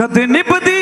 ਕਦੇ ਨਿਭਦੀ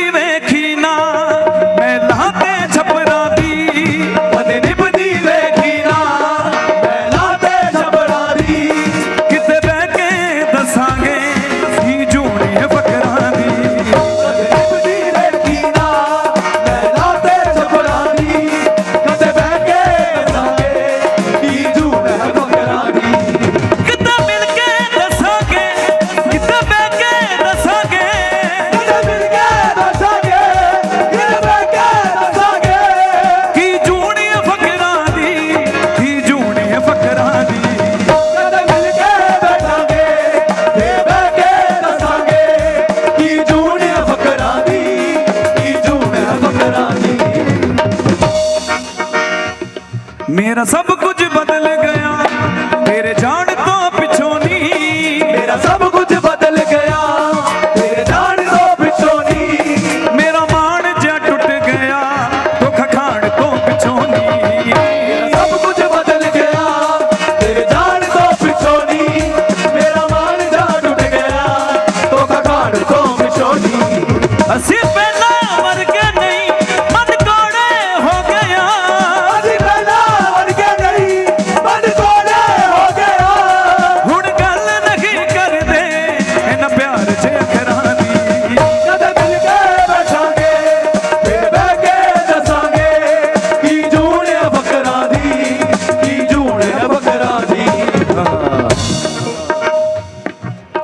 ਮੇਰਾ ਸਭ ਕੁਝ ਬਦਲ ਗਿਆ।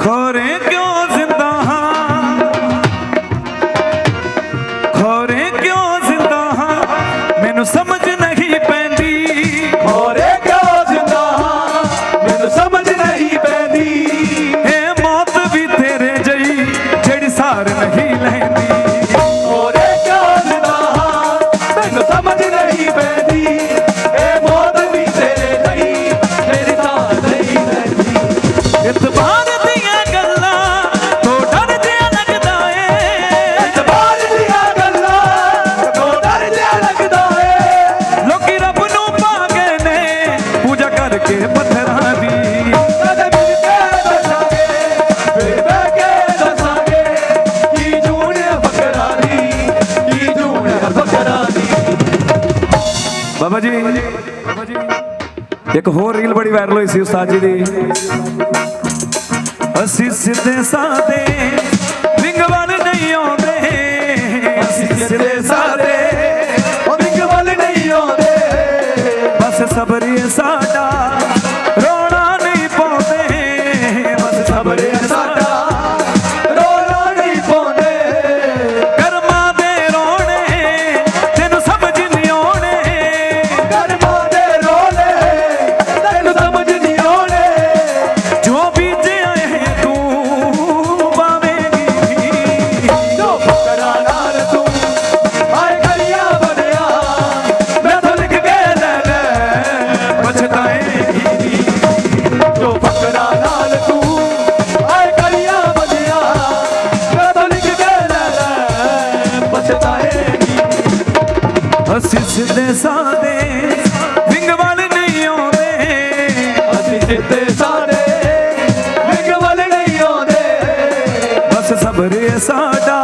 ঘরে ਚੜ ਪੱਥਰਾਂ ਦੀ। ਬਾਬਾ ਜੀ ਇੱਕ ਹੋਰ ਰੀਲ ਬੜੀ ਵਾਇਰਲ ਹੋਈ ਸੀ ਉਸਤਾਦ ਜੀ ਦੀ। ਅਸੀਂ ਸਿੱਧੇ ਸਾਦੇ ਅਸੀਂ ਸਿੱਧੇ ਸਾਦੇ ਵਿੰਗ ਨਹੀਂ ਆਉਂਦੇ। ਅਸੀਂ ਸਿੱਧੇ ਸਾਦੇ ਵਿੰਗ ਵੱਲ ਨਹੀਂ ਆਉਂਦੇ। ਬਸ ਸਬਰ ਸਾਡਾ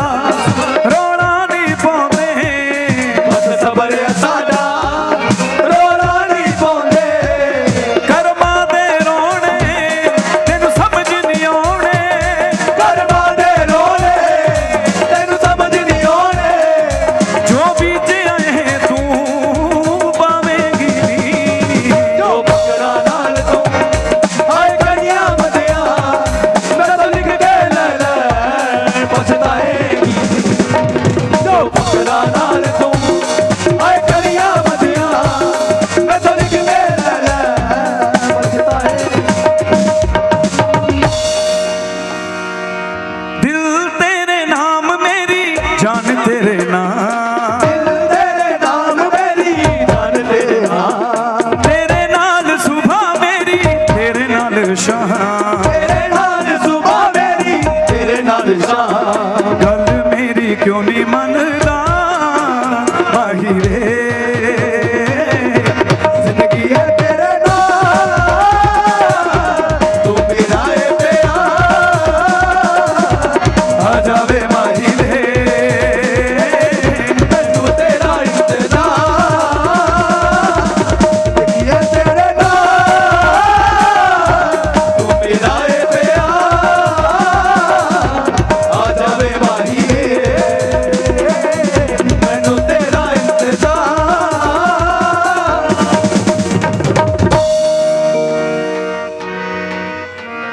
ਕਿਉਂ ਨਹੀਂ ਮੰਨਦਾ?